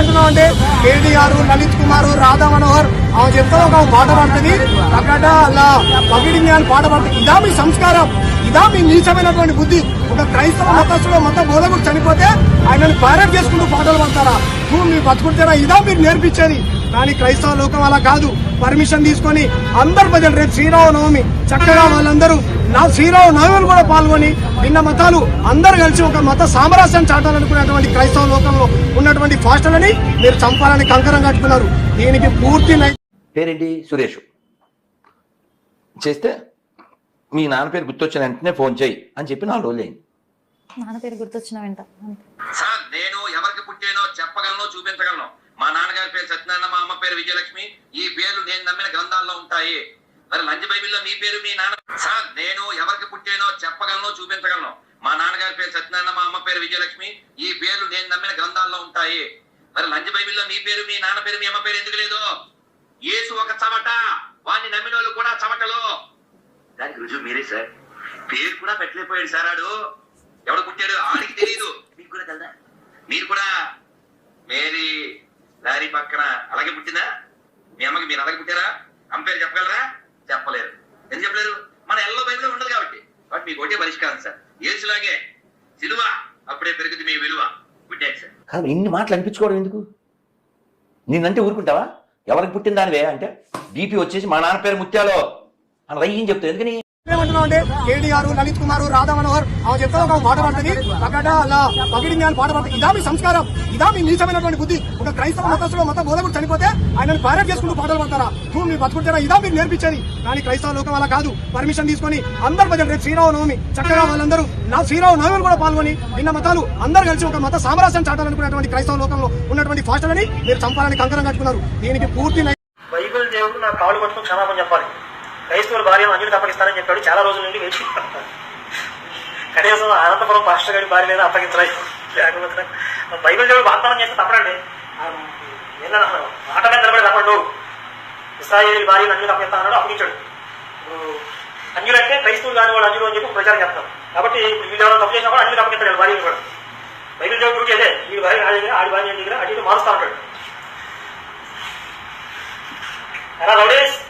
మేమేమంటున్నాం అంటే కేటీఆర్ లలిత్ కుమార్ రాధా మనోహర్ ఆమె చెప్తా ఒక పాట పడుతుంది. అక్కడ అలా పగిడింది అని పాట పడుతుంది. ఇదా మీ సంస్కారం. ఇదా మీ నీచమైనటువంటి బుద్ధి. ఒక క్రైస్తవ మతస్థుడు మత బోధకుడు చనిపోతే ఆయనను పైరట్ చేసుకుంటూ పాటలు పడతారా? నువ్వు మీరు బతుకుంటారా ఇదా మీరు నేర్పించేది. కానీ క్రైస్తవ లోకం అలా కాదు. పర్మిషన్ తీసుకొని అందరు ప్రజలు రేపు శ్రీరామనవమి. చక్కగా వాళ్ళందరూ నా శ్రీరామనవమిని కూడా పాల్గొని భిన్న మతాలు అందరు కలిసి ఒక మత సామరస్యం చాటాలనుకునేటువంటి క్రైస్తవ లోకంలో ఉన్నటువంటి ఫాస్టర్లని మీరు చంపాలని కంకరం కట్టుకున్నారు. దీనికి పూర్తి పేరేంటి? సురేష్. చేస్తే మీ నాన్న పేరు గుర్తొచ్చిన వెంటనే ఫోన్ చేయి అని చెప్పి నాలుగు రోజులు అయింది. నాన్న పేరు గుర్తొచ్చిన వెంట. సార్ నేను ఎవరికి పుట్టానో చెప్పగలను చూపించగలను. మా నాన్నగారి పేరు సత్యనారాయణ మా అమ్మ పేరు విజయలక్ష్మి. ఈ పేర్లు నేను నమ్మిన గ్రంథాల్లో ఉంటాయి. మరి లంచ్ బైబిల్లో మీ పేరు మీ నాన్న? సార్ నేను ఎవరికి పుట్టానో చెప్పగలను చూపించగలను. మా నాన్నగారి పేరు సత్యనారాయణ మా అమ్మ పేరు విజయలక్ష్మి. ఈ పేర్లు నేను నమ్మిన గ్రంథాల్లో ఉంటాయి. మరి లంచ్ బైబిల్లో మీ పేరు మీ నాన్న పేరు మీ అమ్మ పేరు ఎందుకు లేదు? యేసు ఒక చవట వాడిని నమ్మిన వాళ్ళు కూడా చవటలు దానికి రుజువు మీరే సార్. పేరు కూడా పెట్టలేకపోయాడు సార్ ఆడు. ఎవడు పుట్టాడు? ఆడికి తెలియదు మీకు కూడా తెలుదా? మీరు కూడా మేరీ లారీ పక్కన అలాగే పుట్టిందా? మీ అమ్మకి మీరు అలాగే పుట్టారా? అమ్మ పేరు చెప్పగలరా చెప్పలేరు ఎందుకు చెప్పలేరు మన ఎల్లో బైబిల్ ఉండదు కాబట్టి కాబట్టి మీకు సార్. ఏసులాగే సిలువ అప్పుడే పెరుగుతుంది మీ విలువ. Good sir. కాదు ఇన్ని మాటలు అనిపించుకోవడం ఎందుకు? నిన్నంటే ఊరుకుంటావా? ఎవరికి పుట్టిన దానివే? అంటే బీపీ వచ్చేసి మా నాన్న పేరు ముత్యాలో అని రయ్యం చెప్తావు. ఎందుకని? కేడీఆర్ లలిత్ కుమార్ రాధా మనోహర్ ఆమె చెప్తా ఒక పాట పడుతుంది అక్కడ అలా పగిడింది అని పాట పడుతుంది ఇదా మీ సంస్కారం. ఇదా మీ నీచమైనటువంటి బుద్ధి. ఒక క్రైస్తవ మతస్థుడు మత బోధకుడు చనిపోతే ఆయన పైరట్ చేసుకుంటూ పాటలు పడతారా? నువ్వు మీరు బతుకుంటారా ఇదా మీరు నేర్పించేది. కానీ క్రైస్తవ లోకం అలా కాదు. పర్మిషన్ తీసుకొని అందరు ప్రజలు రేపు శ్రీరామనవమి చక్కగా వాళ్ళందరూ నా శ్రీరామనవమిని కూడా పాల్గొని నిన్న మతాలు అందరు కలిసి ఒక మత సామరస్యం చాటాలనుకునేటువంటి క్రైస్తవ లోకంలో ఉన్నటువంటి ఫాస్టర్లని మీరు చంపాలని కంకరం కట్టుకున్నారు. దీనికి పూర్తి బైబిల్ దేవుడు నా కాళ్ళు పట్టుకుని క్షమాపణ చెప్పాలి. క్రైస్తవుల భార్య అంజలికి అప్పగిస్తానని చెప్పాడు. చాలా రోజుల నుండి వేచి కనీసం అనంతపురం పాస్టర్ గారి భార్య లేదా అప్పగించలేదు లేకపోతే బైబిల్ దేవుడు వాగ్దానం చేస్తే తప్పడండి. ఆ, మాట మీద నిలబడి తప్పడు ఇస్రాయేల్ భార్య అప్పగిస్తాను అన్నాడు అప్పగించాడు. ఇప్పుడు అంజులు అంటే క్రైస్తవులు కాని వాళ్ళు అంజులు అని చెప్పి ప్రచారం చేస్తాం కాబట్టి వీళ్ళు ఎవరైనా తప్పు చేసినా కూడా అంజలికి అప్పగిస్తాడు భార్య కూడా. బైబిల్ దేవుడు డ్యూటీ అదే వీడి భార్య ఆడి ఆడి భార్య దగ్గర అటు ఇటు మారుస్తా ఉంటాడు. అలా రౌడేస్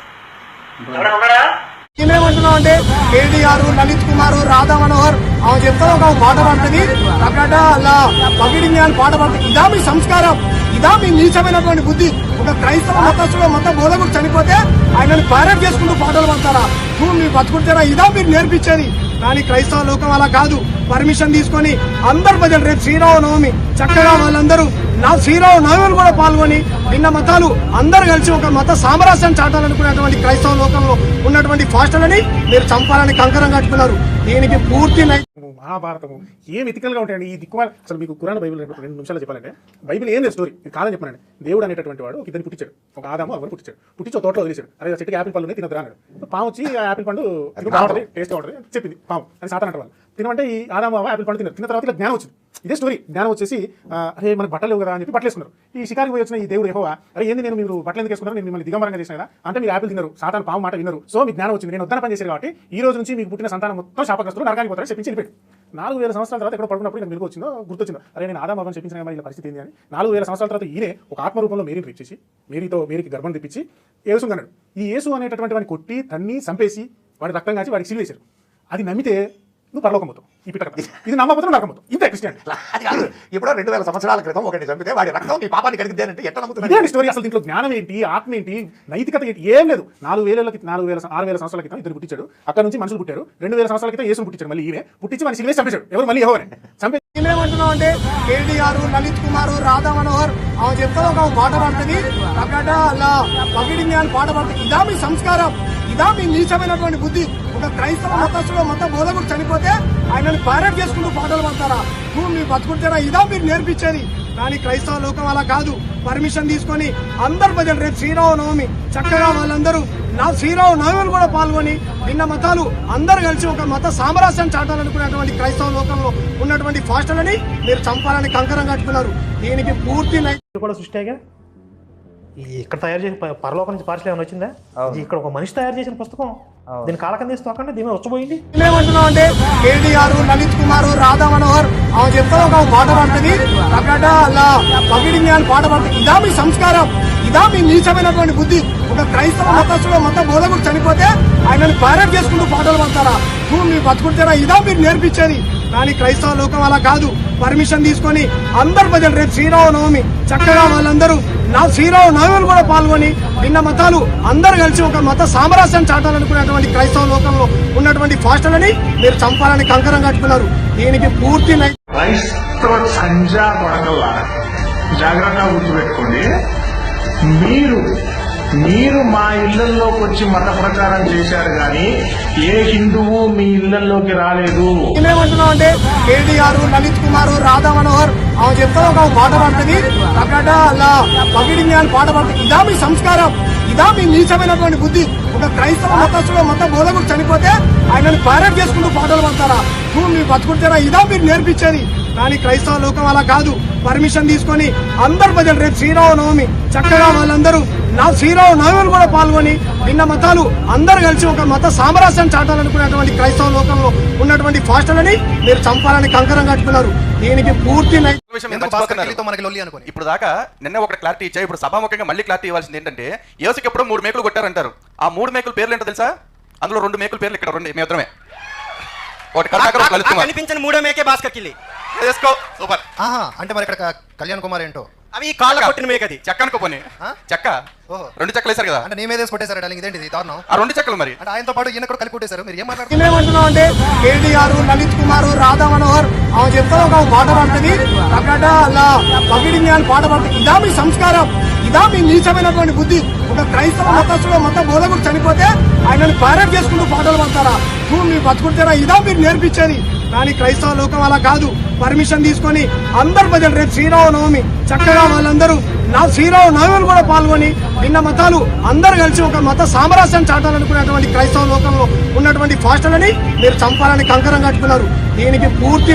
ఎవరైనా అంటే కేటీఆర్ లలిత్ కుమార్ రాధా మనోహర్. ఆమె చెప్తా ఒక పాట పడుతుంది. అక్కడ అలా పగిడింది అని పాట పడుతుంది. ఇదా మీ సంస్కారం. ఇదా మీ నీచమైనటువంటి బుద్ధి. ఒక క్రైస్తవ మతస్థుడు మత బోధకుడు చనిపోతే ఆయనను పైరట్ చేసుకుంటూ పాటలు పడతారా నువ్వు మీరు బతుకుంటారా ఇదా మీరు నేర్పించేది. కానీ క్రైస్తవ లోకం అలా కాదు. పర్మిషన్ తీసుకొని అందరు ప్రజలు రేపు శ్రీరామనవమి చక్కగా వాళ్ళందరూ నా శ్రీరామనవమిని కూడా పాల్గొని భిన్న మతాలు అందరు కలిసి ఒక మత సామరస్యం చాటాలనుకునేటువంటి క్రైస్తవ లోకంలో ఉన్నటువంటి ఫాస్టర్లని మీరు చంపాలని కంకరం కట్టుకున్నారు. దీనికి పూర్తి మహాభారతము. ఏం ఎథికల్గా ఉంటాయండి? ఈ దిక్కుమాల అసలు మీకు కురాన్ బైబిల్ రెండు నిమిషాలు చెప్పాలంటే బైబిల్ ఏం లేదు స్టోరీ ఇది కాదని చెప్పానండి. దేవుడు అనేటటువంటి వాడు ఒక ఇద్దరిని పుట్టించాడు. ఒక ఆదాము అవన్నీ పుట్టించాడు. పుట్టించి తోటలో వదిలేశాడు. ఆ చెట్టుకి యాపిల్ పళ్ళు ఉన్నాయి తినద్దు అన్నాడు. పాము వచ్చి ఆ యాపిల్ పండు అది బాగుంటుంది టేస్ట్ ఉంటుంది చెప్పింది పాము. అని సాతాన్ అంటే వాళ్ళు. తినమంటే ఈ ఆదాము యాపిల్ పండు తిన్నారు తిన్న తర్వాత ఇలా జ్ఞానం వచ్చింది. ఇదే స్టోరీ జ్ఞానం వచ్చేసి అరే మనకు బట్టలు లేవు కదా అని చెప్పి బట్టలు వేసుకున్నారు. ఈ షికారికి పోయి వచ్చిన ఈ దేవుడు ఎక్కువ అరే ఏంది నేను మీరు బట్టలు ఎందుకు వేసుకున్నారు నేను మిమ్మల్ని దిగంబరంగా చేసిన కదా. అంటే మీరు యాపిల్ తిన్నారు. సాతాన్ పాము మాట విన్నారు. సో మీ జ్ఞానం వచ్చింది. నేను వద్దన పని చేశారు కాబట్టి ఈ రోజు నుంచి మీకు పుట్టిన సంతానం మొత్తం శాపగ్రస్తులు నరకానికి పోతారని చెప్పించి వెళ్ళిపోయాడు నాలుగు వేల సంవత్సరాల తర్వాత ఎక్కడ పడుకున్నప్పుడు నాకు మెలుగు వచ్చిందో గుర్తొచ్చిందో అరే నేను ఆదాం బాబాని చెప్పించిన మరి ఇలా పరిస్థితి ఏంది అని. నాలుగు వేల సంవత్సరాల తర్వాత ఈయనే ఒక ఆత్మ రూపంలో మేరీని తెచ్చేసి మేరీతో మేరీకి గర్భం తెప్పించి యేసు అన్నాడు. ఈ యేసు అనేటటువంటి వాడిని కొట్టి తన్ని చంపేసి వాడి రక్తం కాచి వాడికి సిలివేశారు అది నమ్మితే నువ్వు పరలోకం పోతావు. ఈ పిట్ట. ఇది నమ్మకపోతే నరకం పోతావు. ఇంతే క్రిస్టియన్. అది కాదు. ఇప్పుడు రెండు వేల సంవత్సరాల క్రితం ఒకటి చంపితే వాడి రక్తం నీ పాపాన్ని కలిగితే అంటే ఎట్లా ఇదే నమ్ముతున్నాడు అండి స్టోరీ అసలు దీంట్లో జ్ఞానం ఏంటి ఆత్మ ఏంటి నైతికత ఏంటి ఏం లేదు. నాలుగు వేల నాలుగు వేల ఆరు వేల సంవత్సరాల క్రితం ఇద్దరు పుట్టించాడు. అక్కడ నుంచి మనుషులు పుట్టారు. రెండు వేల సంవత్సరాల క్రితం యేసుని పుట్టించాడు. మళ్ళీ ఈయనే పుట్టించి మన సిలివేసి చంపేశాడు. ఎవరు? మళ్ళీ ఎవరు చంపే అంటే కేటీఆర్ లలిత్ కుమార్ రాధా మనోహర్ ఆమె చెప్తా ఒక పాట పడుతుంది. అక్కడ అలా పగిడింది అని పాట పడుతుంది. ఇదా మీ సంస్కారం. ఇదా మీ నీచమైనటువంటి బుద్ధి. ఒక క్రైస్తవ మతస్థుడు మత బోధకుడు చనిపోతే ఆయనను పైరట్ చేసుకుంటూ పాటలు పడతారా? నువ్వు మీరు బతుకుంటారా ఇదా మీరు నేర్పించేది. కానీ క్రైస్తవ లోకం అలా కాదు. పర్మిషన్ తీసుకొని అందరు ప్రజలు రేపు శ్రీరామనవమి. చక్కగా వాళ్ళందరూ నా శ్రీరామనవమిని కూడా పాల్గొని భిన్న మతాలు అందరు కలిసి ఒక మత సామరస్యం చాటాలనుకునేటువంటి క్రైస్తవ లోకంలో ఉన్నటువంటి ఫాస్టర్లని మీరు చంపాలని కంకరం కట్టుకున్నారు. దీనికి పూర్తి కూడా సృష్టిగా ఇక్కడ తయారు చేసిన పరలోకం నుంచి పార్సల్ ఏమైనా వచ్చిందా? ఇది ఇక్కడ ఒక మనిషి తయారు చేసిన పుస్తకం. దీని కాలకం తీసి తోకండి దీని వచ్చబోయింది. ఏమంటున్నాం అంటే కేటీఆర్ లలిత్ కుమార్ రాధా మనోహర్ ఆమె చెప్తా ఒక పాట పడుతుంది. అక్కడ అలా పగిడింది అని పాట పడుతుంది. ఇదా మీ సంస్కారం. ఇదా మీ నీచమైనటువంటి బుద్ధి. ఒక క్రైస్తవ మతస్థుడు మత బోధకుడు చనిపోతే ఆయనను పైరట్ చేసుకుంటూ పాటలు పడతారా నువ్వు మీ బతుకుంటారా ఇదా మీరు నేర్పించేది. కానీ క్రైస్తవ లోకం అలా కాదు. పర్మిషన్ తీసుకొని అందరు ప్రజలు రేపు శ్రీరామనవమి. చక్కగా వాళ్ళందరూ నా శ్రీరామనవమిలో కూడా పాల్గొని భిన్న మతాలు అందరు కలిసి ఒక మత సామరస్యం చాటాలనుకున్నటువంటి క్రైస్తవ లోకంలో ఉన్నటువంటి ఫాస్టర్లని మీరు చంపాలని కంకరం కట్టుకున్నారు. దీనికి పూర్తి క్రైస్తవ సంజా జాగ్రత్తగా గుర్తుపెట్టుకోండి. మీరు మీరు మా ఇళ్ళలోకి వచ్చి మత ప్రచారం చేశారు కానీ ఏ హిందువు మీ ఇళ్ళలోకి రాలేదు. ఏమంటున్నాం అంటే కేటీఆర్ లలిత్ కుమార్ రాధా మనోహర్ ఆమె చెప్తా ఒక పాట పడుతుంది. అక్కడ అలా పగిడింది అని పాట పడుతుంది. ఇదా మీ సంస్కారం. ఇదా మీ నీచమైనటువంటి బుద్ధి. ఒక క్రైస్తవ మతస్థుడు మత బోధకుడు చనిపోతే ఆయనను పైరట్ చేసుకుంటూ పాటలు పడతారా? నువ్వు మీ బతుకుంటారా ఇదా మీరు నేర్పించేది. కానీ క్రైస్తవ లోకం అలా కాదు. పర్మిషన్ తీసుకొని అందరు ప్రజలు రేపు శ్రీరామనవమి. చక్కగా వాళ్ళందరూ నా శ్రీరామనవమిలో కూడా పాల్గొని భిన్న మతాలు అందరు కలిసి ఒక మత సామరస్యం చాటాలనుకున్నటువంటి క్రైస్తవ లోకంలో ఉన్నటువంటి ఫాస్టర్లని మీరు చంపాలని కంకరం కట్టుకున్నారు. దీనికి పూర్తి ఇప్పుడు దాకా నిన్న ఒక క్లారిటీ ఇచ్చా ఇప్పుడు సభాముఖంగా మళ్ళీ క్లారిటీ ఇవ్వాల్సింది ఏంటంటే యోసికి ఎప్పుడు మూడు మేకులు కొట్టారంటారు. ఆ మూడు మేకుల పేర్లు ఏంటో తెలుసా? అందులో రెండు మేకుల పేర్లు ఇక్కడ రెండు మేమిద్దరమే ఒకటి కనిపించిన మూడో మేకే భాస్కర్ కిల్లి. సూపర్. అంటే మరి ఇక్కడ కళ్యాణ్ కుమార్ ఏంటో? అవి కాళ్ళ కొట్టిన మేకది. చెక్క అనుకో పోనీ. ఆ? చెక్క. ఓహో. రెండు చెక్కలు వేశారు కదా. అంటే నీ మీదేసి కొట్టేశారు డాలింగ్ ఇదేంటి ఇది దారుణం. ఆ రెండు చెక్కలు మరి. అంటే ఆయనతో పాటు ఈయన కూడా కలిపి కొట్టేశారు. మీరు ఏం మాట్లాడుతున్నారు? ఏమంటున్నాం అంటే కేటీఆర్ లలిత్ కుమార్ రాధా మనోహర్ ఆమె చెప్తా ఒక పాట పడుతుంది. అక్కడ అలా పగిడింది అని పాట పడుతుంది. ఇదా మీ సంస్కారం. ఇదా మీ నీచమైనటువంటి బుద్ధి. ఒక క్రైస్తవ మతస్థుడు మత బోధకుడు చనిపోతే ఆయనను పైరట్ చేసుకుంటూ పాటలు పడతారా? నువ్వు మీ బతుకుంటారా ఇదా మీరు నేర్పించేది? కానీ క్రైస్తవ లోకం అలా కాదు. పర్మిషన్ తీసుకొని అందరు ప్రజలు రేపు శ్రీరామనవమి. చక్కగా వాళ్ళందరూ నా శ్రీరామనవమిలో కూడా పాల్గొని భిన్న మతాలు అందరు కలిసి ఒక మత సామరస్యం చాటాలనుకున్నటువంటి క్రైస్తవ లోకంలో ఉన్నటువంటి ఫాస్టర్లని మీరు చంపాలని కంకరం కట్టుకున్నారు. దీనికి పూర్తి